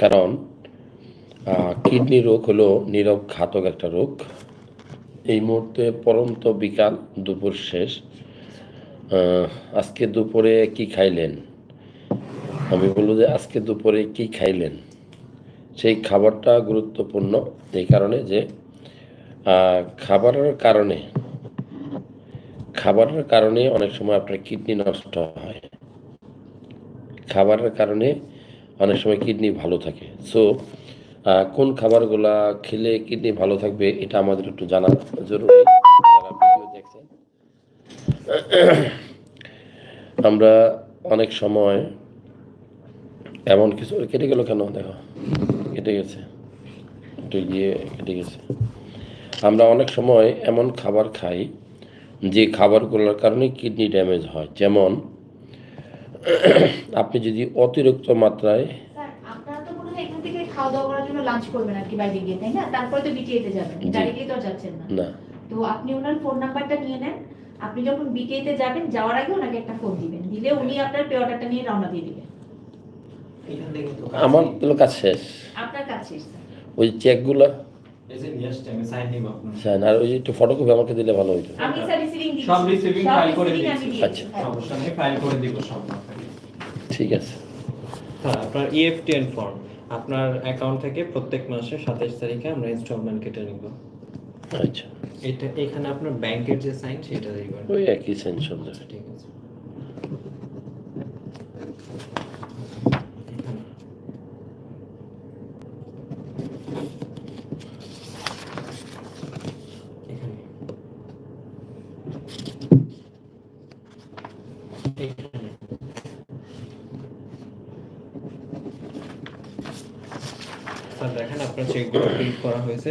কারণ কিডনি রোগ হলো নীরব ঘাতক একটা রোগ। এই মুহূর্তে পরন্ত বিকাল, দুপুর শেষ। আজকে দুপুরে কি খাইলেন? আমি বলব যে আজকে দুপুরে কি খাইলেন? সেই খাবারটা গুরুত্বপূর্ণ এই কারণে যে খাবারের কারণে খাবারের কারণে অনেক সময় আপনার কিডনি নষ্ট হয়। খাবারের কারণে অনেক সময় কিডনি ভালো থাকে। সো কোন খাবারগুলা খেলে কিডনি ভালো থাকবে এটা আমাদের একটু জানা জরুরি। আমরা অনেক সময় এমন কিছু কেটে গেল কেন? দেখো, কেটে গেছে। একটু গিয়ে কেটে গেছে। আমরা অনেক সময় এমন খাবার খাই, যে খাবারগুলোর কারণে কিডনি ড্যামেজ হয়। যেমন আপনি যদি অতিরিক্ত মাত্রায় স্যার আপনারা তো এখান থেকে খাওয়া দাওয়া করার জন্য লাঞ্চ করবেন আর কি বাইরে গিয়ে তাই না? তো বিটিএতে যাবেন জি। ডাইরেক্টলি তো আর যাচ্ছেন না। না। তো আপনি ওনার ফোন নাম্বারটা নিয়ে নেন। আপনি যখন বিটিএতে যাবেন যাওয়ার আগে ওনাকে একটা ফোন দিবেন। দিলে উনি আপনার পে অর্ডারটা নিয়ে রওনা দিয়ে দিবেন। এখান থেকে তো আমার তো কাজ শেষ। আপনার কাছে স্যার। ওই চেকগুলো এই যে নিয়ে আসছি আমি সাইন নিব আপনার। স্যার আর ওই একটু ফটোকপি আমাকে দিলে ভালো হইতো। রিসিভিং করে আচ্ছা। সমস্যা নেই ফাইল করে দিব সব। আপনাকে ঠিক আছে। হ্যাঁ আপনার ইএফটিএন ফর্ম আপনার অ্যাকাউন্ট থেকে প্রত্যেক মাসে সাতাইশ তারিখে আমরা ইনস্টলমেন্ট কেটে নিব। আচ্ছা। এটা এখানে আপনার ব্যাংকের যে সাইন সেটা দিবেন ওই একই সেন্স সব ঠিক আছে এখানে। এখানে। এখানে। স্যার দেখেন আপনার চেকগুলো প্রিন্ট করা হয়েছে।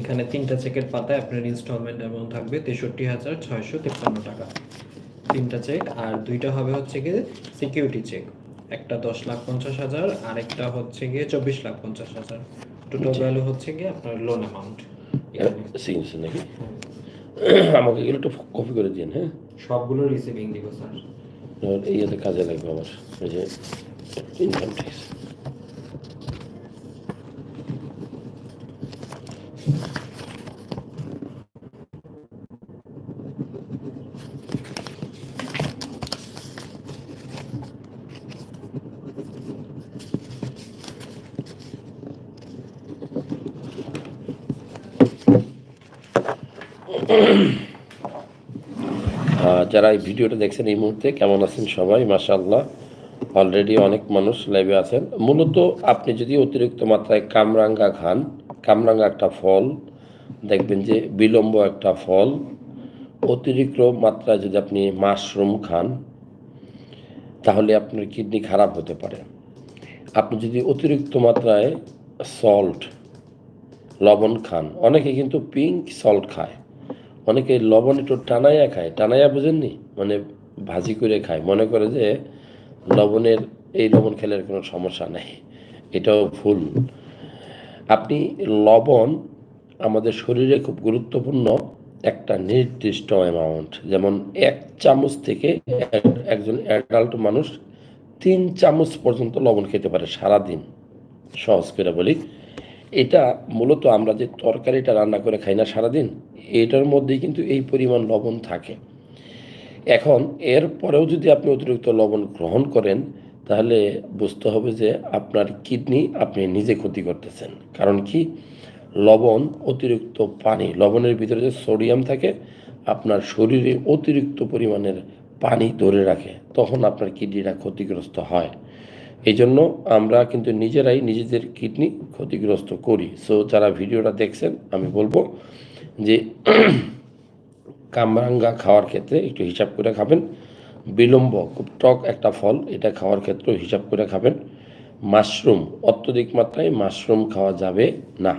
এখানে তিনটা চেকের পাতায় আপনার ইনস্টলমেন্ট অ্যামাউন্ট থাকবে তেষট্টি হাজার ছয়শো তিপ্পান্ন টাকা। তিনটা চেক আর দুইটা হবে হচ্ছে গিয়ে সিকিউরিটি চেক একটা দশ লাখ পঞ্চাশ হাজার আর একটা হচ্ছে গিয়ে চব্বিশ লাখ পঞ্চাশ হাজার। টোটাল ভ্যালু হচ্ছে গিয়ে আপনার লোন অ্যামাউন্ট সিগনেচার নাকি? আমাকে এগুলো একটু কপি করে দিন হ্যাঁ? সবগুলো রিসিভিং দিব স্যার। এই কাজে লাগবে আমার ওই যে ইনকাম ট্যাক্স যারা এই ভিডিওটা দেখছেন এই মুহূর্তে, কেমন আছেন সবাই? মাশাআল্লাহ অলরেডি অনেক মানুষ লাইভে আছেন। মূলত আপনি যদি অতিরিক্ত মাত্রায় কামরাঙ্গা খান, কামরাঙ্গা একটা ফল, দেখবেন যে বিলম্ব একটা ফল, অতিরিক্ত মাত্রায় যদি আপনি মাশরুম খান, তাহলে আপনার কিডনি খারাপ হতে পারে। আপনি যদি অতিরিক্ত মাত্রায় সল্ট লবণ খান, অনেকে কিন্তু পিঙ্ক সল্ট খায়। অনেকে লবণ একটু টানাইয়া খায়। টানাইয়া বুঝেননি? মানে ভাজি করে খায়। মনে করে যে লবণের, এই লবণ খেলে কোনো সমস্যা নেই। এটাও ভুল। আপনি লবণ আমাদের শরীরে খুব গুরুত্বপূর্ণ একটা নির্দিষ্ট অ্যামাউন্ট যেমন এক চামচ থেকে একজন অ্যাডাল্ট মানুষ তিন চামচ পর্যন্ত লবণ খেতে পারে সারাদিন। সহজ করে বলি। এটা মূলত আমরা যে তরকারিটা রান্না করে খাই না সারাদিন, এটার মধ্যেই কিন্তু এই পরিমাণ লবণ থাকে। এখন এর পরেও যদি আপনি অতিরিক্ত লবণ গ্রহণ করেন, তাহলে বুঝতে হবে যে আপনার কিডনি আপনি নিজে ক্ষতি করতেছেন। কারণ কি? লবণ, অতিরিক্ত পানি, লবণের ভিতরে যে সোডিয়াম থাকে, আপনার শরীরে অতিরিক্ত পরিমাণের পানি ধরে রাখে, তখন আপনার কিডনিটা ক্ষতিগ্রস্ত হয়। এই জন্য আমরা কিন্তু নিজেরাই নিজেদের কিডনি ক্ষতিগ্রস্ত করি। সো যারা ভিডিওটা দেখছেন, আমি বলব যে কামরাঙ্গা খাওয়ার ক্ষেত্রে একটু হিসাব করে খাবেন। বিলম্ব, খুব টক একটা ফল, এটা খাওয়ার ক্ষেত্রেও হিসাব করে খাবেন। মাশরুম, অত্যধিক মাত্রায় মাশরুম খাওয়া যাবে না।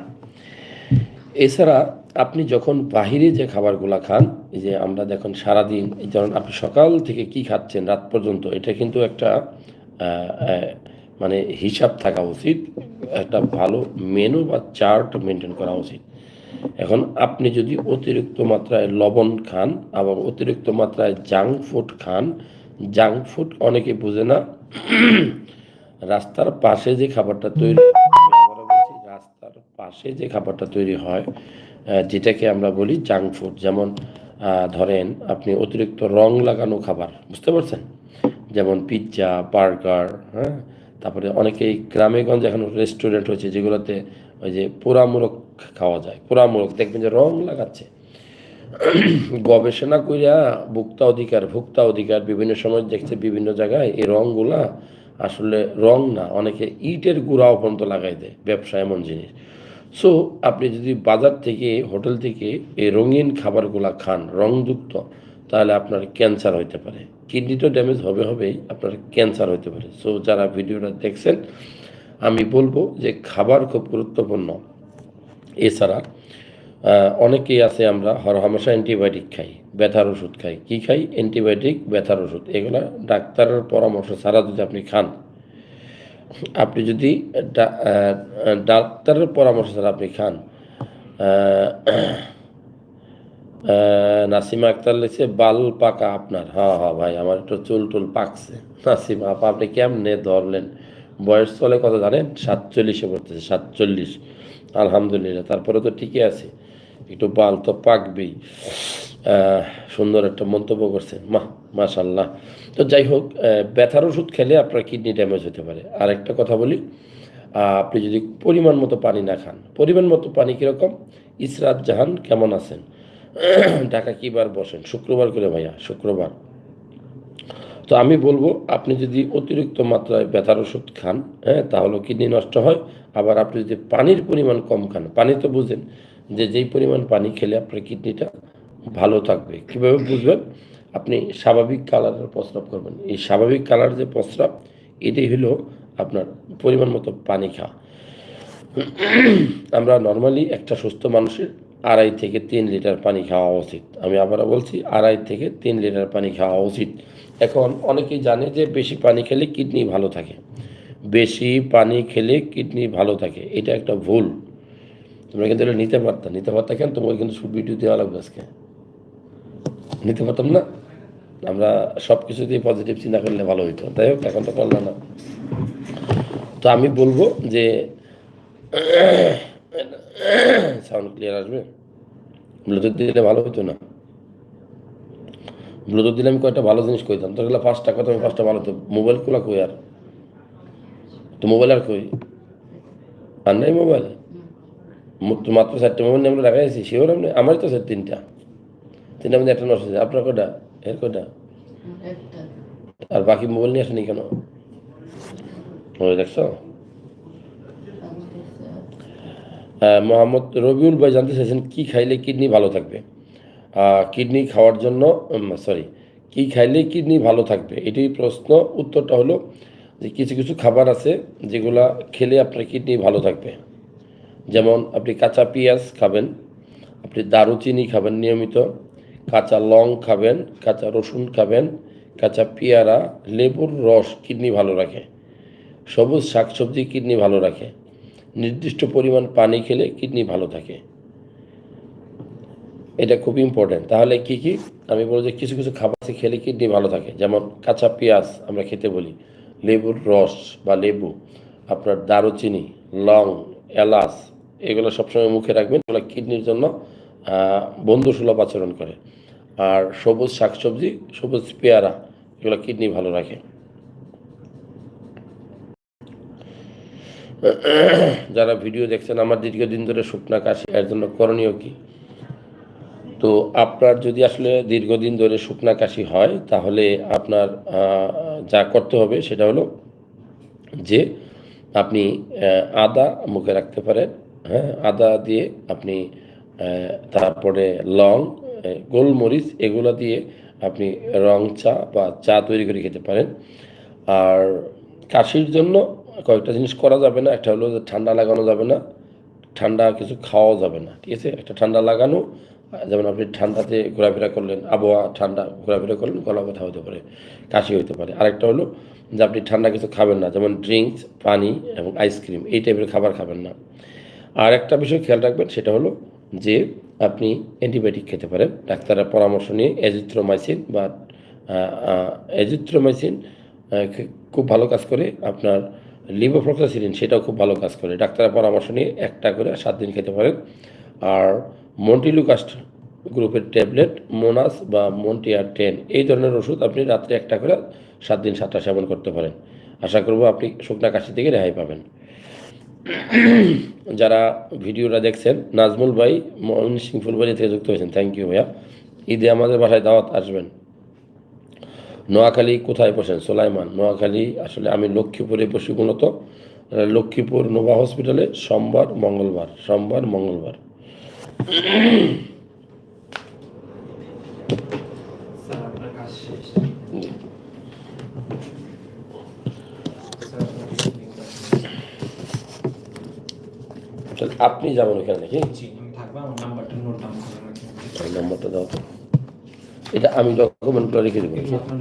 এছাড়া আপনি যখন বাহিরে যে খাবারগুলো খান যে আমরা দেখুন সারাদিন যেমন আপনি সকাল থেকে কি খাচ্ছেন রাত পর্যন্ত, এটা কিন্তু একটা মানে হিসাব থাকা উচিত, একটা ভালো মেনু বা চার্ট মেনটেন করা উচিত। এখন আপনি যদি অতিরিক্ত মাত্রায় লবণ খান আবার অতিরিক্ত মাত্রায় জাঙ্ক ফুড খান জাঙ্ক ফুড অনেকে বোঝে না, রাস্তার পাশে যে খাবারটা তৈরি রাস্তার পাশে যে খাবারটা তৈরি হয় যেটাকে আমরা বলি জাঙ্ক ফুড যেমন ধরেন আপনি অতিরিক্ত রং লাগানো খাবার, বুঝতে পারছেন? যেমন পিৎজা বার্গার হ্যাঁ? তারপরে অনেকেই গ্রামে গঞ্জে এখন রেস্টুরেন্ট হয়েছে যেগুলোতে ওই যে পোড়ামূলক খাওয়া যায়। পোড়ামূলক দেখবেন যে রং লাগাচ্ছে। গবেষণা করিয়া ভোক্তা অধিকার ভোক্তা অধিকার বিভিন্ন সময় দেখছে বিভিন্ন জায়গায় এই রঙগুলা আসলে রং না, অনেকে ইটের গুঁড়াও পর্যন্ত লাগাই দেয়, ব্যবসা এমন জিনিস। সো আপনি যদি বাজার থেকে, হোটেল থেকে এই রঙিন খাবারগুলা খান, রংযুক্ত তাহলে আপনার ক্যান্সার হইতে পারে। কিডনি তো ড্যামেজ হবে, হবেই, আপনার ক্যান্সার হইতে পারে। সো যারা ভিডিওটা দেখছেন, আমি বলব যে খাবার খুব গুরুত্বপূর্ণ। এছাড়া অনেকেই আছে আমরা হর হামেশা অ্যান্টিবায়োটিক খাই, ব্যথার ওষুধ খাই। কি খাই? অ্যান্টিবায়োটিক ব্যথার ওষুধ। এগুলা ডাক্তারের পরামর্শ ছাড়া যদি আপনি খান, আপনি যদি ডাক্তারের পরামর্শ ছাড়া আপনি খান নাসিমা আক্তার লিখছে, বাল পাকা আপনার। হ্যাঁ হ্যাঁ ভাই, আমার একটু চুল টুল পাকছে। নাসিমা, আপা, আপনি কেমনে ধরলেন? বয়স চলে কত জানেন? সাতচল্লিশে পড়তেছে, সাতচল্লিশ। আলহামদুলিল্লাহ, তারপরে তো ঠিকই আছে। একটু বাল তো পাকবেই। সুন্দর একটা মন্তব্য করছেন মা মাশাল্লাহ তো যাই হোক ব্যথার ওষুধ খেলে আপনার কিডনি ড্যামেজ হতে পারে। আর একটা কথা বলি আপনি যদি পরিমাণ মতো পানি না খান, পরিমাণ মতো পানি কীরকম? ইসরাত জাহান কেমন আছেন? ঢাকা কিবার বসেন? শুক্রবার করে ভাইয়া, শুক্রবার। তো আমি বলব, আপনি যদি অতিরিক্ত মাত্রায় ব্যথার ওষুধ খান হ্যাঁ তাহলে কিডনি নষ্ট হয়। আবার আপনি যদি পানির পরিমাণ কম খান, পানি তো বুঝেন যে যেই পরিমাণ পানি খেলে আপনার কিডনিটা ভালো থাকবে। কীভাবে বুঝবেন? আপনি স্বাভাবিক কালারের প্রস্রাব করবেন। এই স্বাভাবিক কালার যে প্রস্রাব, এটাই হলো আপনার পরিমাণ মতো পানি খাওয়া। আমরা নর্মালি একটা সুস্থ মানুষের আড়াই থেকে তিন লিটার পানি খাওয়া উচিত। আমি আবারও বলছি, আড়াই থেকে তিন লিটার পানি খাওয়া উচিত। এখন অনেকেই জানে যে বেশি পানি খেলে কিডনি ভালো থাকে। বেশি পানি খেলে কিডনি ভালো থাকে। এটা একটা ভুল। তোমরা কিন্তু এটা নিতে পারতাম নিতে পারতাম কেন? তোমাকে কিন্তু সব ভিডিও দেওয়া লাগবে আজকে। নিতে পারতাম না? আমরা সব কিছু দিয়ে পজিটিভ চিন্তা করলে ভালো হইতো। তাই হোক, এখন তো করলাম না। তো আমি বলব যে সাউন্ড ক্লিয়ার আসবে? ব্লুটুথ দিলে ভালো হতো না। ব্লুটুথ দিলে আমি কয়েকটা ভালো জিনিস কইতাম। তো এগুলো পাঁচটা কথা আমি পাঁচটা ভালো তো মোবাইল খোলা কই আর? তো মোবাইল আর কই? আর নাই মোবাইল তো মাত্র চারটে মোবাইল নিয়ে আমরা লাগাইছি শিওর আপনি আমারই তো স্যার তিনটা। তিনটা মধ্যে একটা নষ্ট আপনার কটা এর কটা আর বাকি মোবাইল নিয়ে আসেনি কেন? দেখছ? মোহাম্মদ রবিউল ভাই জানতে চাইছেন, কী খাইলে কিডনি ভালো থাকবে? কিডনি খাওয়ার জন্য সরি কী খাইলে কিডনি ভালো থাকবে? এটাই প্রশ্ন, উত্তরটা হলো যে কিছু কিছু খাবার আছে যেগুলা খেলে আপনার কিডনি ভালো থাকবে। যেমন আপনি কাঁচা পেঁয়াজ খাবেন, আপনি দারুচিনি খাবেন নিয়মিত, কাঁচা লং খাবেন, কাঁচা রসুন খাবেন, কাঁচা পেয়ারা, লেবুর রস কিডনি ভালো রাখে, সবুজ শাকসবজি কিডনি ভালো রাখে। নির্দিষ্ট পরিমাণ পানি খেলে কিডনি ভালো থাকে। এটা খুব ইম্পর্টেন্ট তাহলে কি কি? আমি বলব যে কিছু কিছু খাবার খেলে কিডনি ভালো থাকে। যেমন কাঁচা পেঁয়াজ আমরা খেতে বলি। লেবুর রস বা লেবু, আপনার দারুচিনি, লং, এলাচ, এগুলো সবসময় মুখে রাখবেন। এগুলো কিডনির জন্য বন্ধুসুলভ আচরণ করে। আর সবুজ শাকসবজি, সবুজ পেয়ারা, এগুলো কিডনি ভালো রাখে। যারা ভিডিও দেখছেন, আমার দীর্ঘদিন ধরে শুকনা কাশি, এর জন্য করণীয় কি? তো আপনার যদি আসলে দীর্ঘদিন ধরে শুকনা কাশি হয়, তাহলে আপনার যা করতে হবে সেটা হলো যে, আপনি আদা মুখে রাখতে পারেন হ্যাঁ আদা দিয়ে আপনি তারপরে লং গোলমরিচ, এগুলো দিয়ে আপনি রং চা বা চা তৈরি করে খেতে পারেন। আর কাশির জন্য কয়েকটা জিনিস করা যাবে না, একটা হলো যে ঠান্ডা লাগানো যাবে না, ঠান্ডা কিছু খাওয়াও যাবে না, ঠিক আছে? একটা ঠান্ডা লাগানো যেমন আপনি ঠান্ডাতে ঘোরাফেরা করলেন, আবহাওয়া ঠান্ডা ঘোরাফেরা করলেন, গলা ব্যথা হতে পারে, কাশি হতে পারে। আরেকটা হলো যে আপনি ঠান্ডা কিছু খাবেন না, যেমন ড্রিঙ্কস, পানি এবং আইসক্রিম এই টাইপের খাবার খাবেন না। আর একটা বিষয় খেয়াল রাখবেন, সেটা হলো যে আপনি অ্যান্টিবায়োটিক খেতে পারেন। ডাক্তারের পরামর্শ নিয়ে এজিথ্রোমাইসিন বা এজিথ্রোমাইসিন খুব ভালো কাজ করে আপনার লিভোফ্লক্সাসিলিন সেটাও খুব ভালো কাজ করে। ডাক্তারের পরামর্শ নিয়ে একটা করে সাত দিন খেতে পারেন। আর মন্টিলুকাস্ট গ্রুপের ট্যাবলেট, মোনাস বা মন্টিয়ার টেন, এই ধরনের ওষুধ আপনি রাত্রে একটা করে সাত দিন সাতটা সেবন করতে পারেন। আশা করব আপনি শুকনা কাশি থেকে রেহাই পাবেন। যারা ভিডিওটা দেখছেন, নাজমুল ভাই ময়মন সিং ফুলবাড়ি থেকে যুক্ত হয়েছেন, থ্যাংক ইউ ভাইয়া। ঈদে আমাদের বাসায় দাওয়াত আসবেন। নোয়াখালী কোথায় বসেন? সোলাইমান নোয়াখালী আসলে আমি লক্ষ্মীপুরে বসি মূলত। লক্ষ্মীপুর নোভা হসপিটালে সোমবার মঙ্গলবার সোমবার মঙ্গলবার। আপনি যাবেন ওখানে নাকি? নম্বরটা দাও তো। এটা আমি ডকুমেন্টগুলো রেখে দেবো।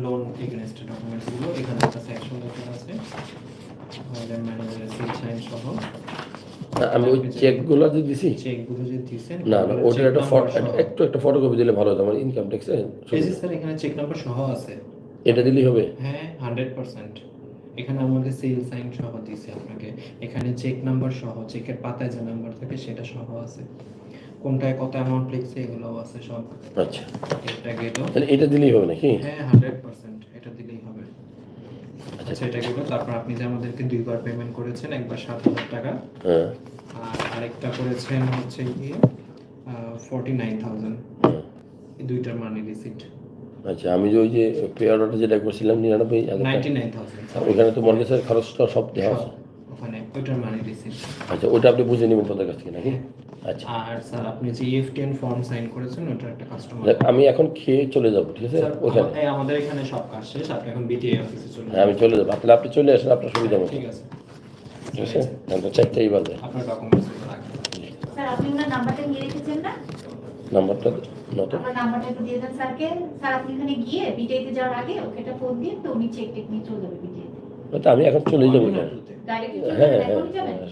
লোন এগেনস্ট ডকুমেন্টসগুলো এখানে একটা সেকশন আছে। আমি ওই চেকগুলো যে দিছি চেকগুলো যে দিয়েছেন না না ওটার একটা ফটো একটু একটা ফটোকপি দিলে ভালো হতো আমার ইনকাম ট্যাক্সে স্যার এখানে চেক নাম্বার সহ আছে। এটা দিলেই হবে? হ্যাঁ হান্ড্রেড পার্সেন্ট এখানে আমাদের সেল সাইন সহ দিয়েছে আপনাকে। এখানে চেক নাম্বার সহ চেকের পাতায় যে নাম্বার থাকে সেটা সহ আছে। কোনটায় কত অ্যামাউন্ট লিখছে এগুলোও আছে সব। আচ্ছা। এটা গেলো তাহলে এটা দিলেই হবে নাকি? হ্যাঁ হান্ড্রেড পার্সেন্ট এটা দিলেই হবে। আচ্ছা। এটা গেলো তারপর আপনি যে আমাদেরকে দুইবার পেমেন্ট করেছেন একবার সাত হাজার টাকা। হ্যাঁ। আর আরেকটা করেছেন হচ্ছে গিয়ে ফর্টি নাইন থাউজেন্ড হ্যাঁ। এই দুইটার মানি রিসিট আচ্ছা আমি যে ওই যে পে অর্ডারটা যেটা করছিলাম নিরানব্বই হাজার টাকা, নাইনটি নাইন থাউজেন্ড ওইখানে তো মর্গেজের খরচটা সব দেওয়া আছে। ওইটার মানি রিসিট আচ্ছা ওটা আপনি বুঝে নেবেন তাদের কাছ থেকে নাকি? আচ্ছা। আর স্যার আপনি যে ইএফটিএন ফর্ম সাইন করেছেন ওটার একটা কাস্টমার আমি এখন খেয়ে চলে যাব ঠিক আছে? ওখানে। আমাদের এখানে সব কাজ শেষ আপনি এখন বিটিএ অফিসে চলে হ্যাঁ আমি চলে যাব। তাহলে আপনি চলে আসেন আপনার সুবিধা মতো। ঠিক আছে। ঠিক আছে? এখন তো চারটেই বাজে। আপনার ডকুমেন্টস রাখবেন স্যার আপনি ওনার নাম্বারটা নিয়ে রেখেছেন না? নাম্বারটা নত আপনার নাম্বারটা একটু দিয়ে দেন স্যারকে। স্যার আপনি এখানে গিয়ে বিটিআইতে যাওয়ার আগে ওকে একটা ফোন দিন তো উনি চেক টেক নিয়ে চলে যাবে বিটিআইতে আমি এখন চলে যাব ডাইরেক্ট হ্যাঁ হ্যাঁ হ্যাঁ,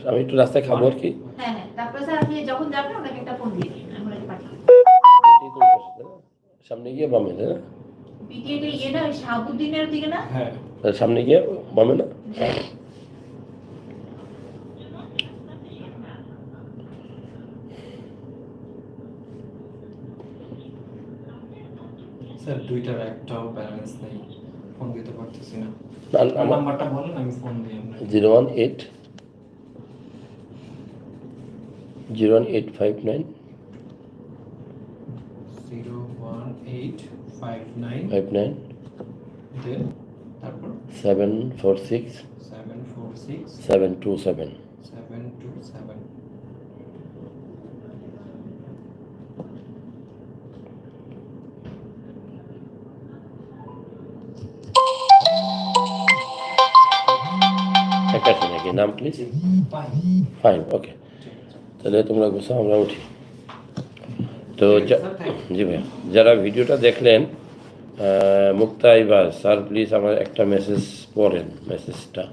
আমি একটু রাস্তায় খাব আর কি। হ্যাঁ হ্যাঁ তারপরে স্যার আপনি যখন যাবেন ওনাকে একটা ফোন দিয়ে দিন আমরা পাঠিয়ে এই তো ওই পাশে, তাই না? সামনে গিয়ে বামে না? বিটিআইতে ইয়ে না শাহাবুদ্দিনের দিকে না? হ্যাঁ। সামনে গিয়ে বামে না? স্যার দুইটার একটাও পারতেছি না না, আমার আমার নাম্বারটা বলেন আমি ফোন দিই আপনাকে zero one eight zero one eight five nine zero one eight five nine five nine then তারপর seven four six seven four six seven two seven seven two seven নাম প্লিজ ফাইন ওকে তাহলে তোমরা গুছো আমরা উঠি। তো জি ভাই যারা ভিডিওটা দেখলেন আহ, মুক্তা ইবা স্যার প্লিজ আমার একটা মেসেজ পড়েন মেসেজটা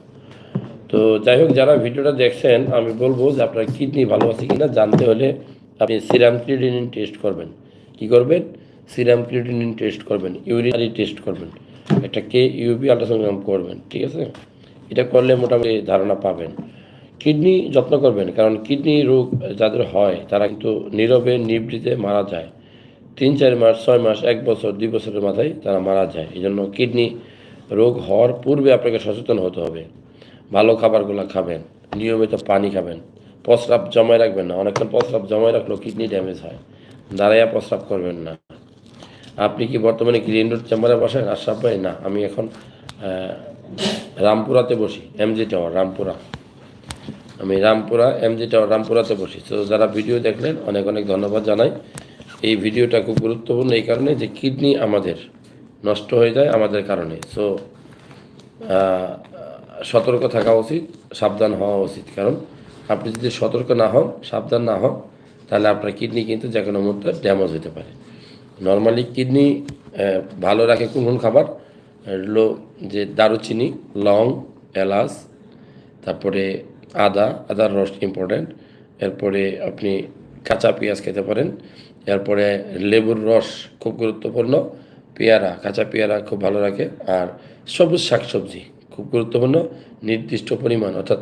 তো যাই হোক যারা ভিডিওটা দেখছেন আমি বলব যে আপনার কিডনি ভালো আছে কিনা জানতে হলে আপনি সিরাম ক্রিডিনিন টেস্ট করবেন। কি করবেন? সিরাম ক্রিডিনিন টেস্ট করবেন ইউরিনারি টেস্ট করবেন। একটা কে ইউবি আল্ট্রাসাউন্ড করবেন ঠিক আছে? এটা করলে মোটামুটি ধারণা পাবেন। কিডনি যত্ন করবেন, কারণ কিডনি রোগ যাদের হয়, তারা কিন্তু নীরবে, নিবৃতে মারা যায়। তিন, চার মাস, ছয় মাস, এক বছর, দুই বছরের মাথায় তারা মারা যায়। এই জন্য কিডনি রোগ হওয়ার পূর্বে আপনাকে সচেতন হতে হবে। ভালো খাবারগুলো খাবেন, নিয়মিত পানি খাবেন, প্রস্রাব জমায় রাখবেন না। অনেকক্ষণ প্রস্রাব জমায় রাখলেও কিডনি ড্যামেজ হয়। দাঁড়াইয়া প্রস্রাব করবেন না। আপনি কি বর্তমানে গ্রিন রোড চেম্বারে বসেন? আশরাফ ভাই, না, আমি এখন রামপুরাতে বসি এমজি টাওয়ার রামপুরা। আমি রামপুরা এমজি টাওয়ার রামপুরাতে বসি। তো যারা ভিডিও দেখলেন, অনেক অনেক ধন্যবাদ জানাই। এই ভিডিওটা খুব গুরুত্বপূর্ণ এই কারণে যে কিডনি আমাদের নষ্ট হয়ে যায় আমাদের কারণে। সো সতর্ক থাকা উচিত, সাবধান হওয়া উচিত। কারণ আপনি যদি সতর্ক না হন, সাবধান না হন, তাহলে আপনার কিডনি কিন্তু যে কোনো মুহূর্তে ড্যামেজ হতে পারে। নর্মালি কিডনি ভালো রাখে কোন খাবার হলো যে দারুচিনি, লং, এলাচ, তারপরে আদা, আদার রস ইম্পর্ট্যান্ট এরপরে আপনি কাঁচা পেঁয়াজ খেতে পারেন, এরপরে লেবুর রস খুব গুরুত্বপূর্ণ, পেয়ারা, কাঁচা পেয়ারা খুব ভালো রাখে আর সবুজ শাকসবজি খুব গুরুত্বপূর্ণ, নির্দিষ্ট পরিমাণ, অর্থাৎ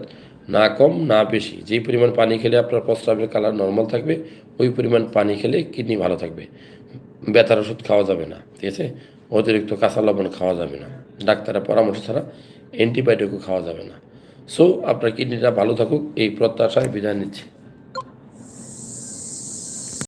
না কম, না বেশি, যেই পরিমাণ পানি খেলে আপনার প্রস্রাবের কালার নর্মাল থাকবে, ওই পরিমাণ পানি খেলে কিডনি ভালো থাকবে ব্যথার ওষুধ খাওয়া যাবে না, ঠিক আছে? অতিরিক্ত কাঁচা লবণ খাওয়া যাবে না। ডাক্তারের পরামর্শ ছাড়া অ্যান্টিবায়োটিকও খাওয়া যাবে না। সো আপনার কিডনিটা ভালো থাকুক, এই প্রত্যাশায় বিদায় নিচ্ছি।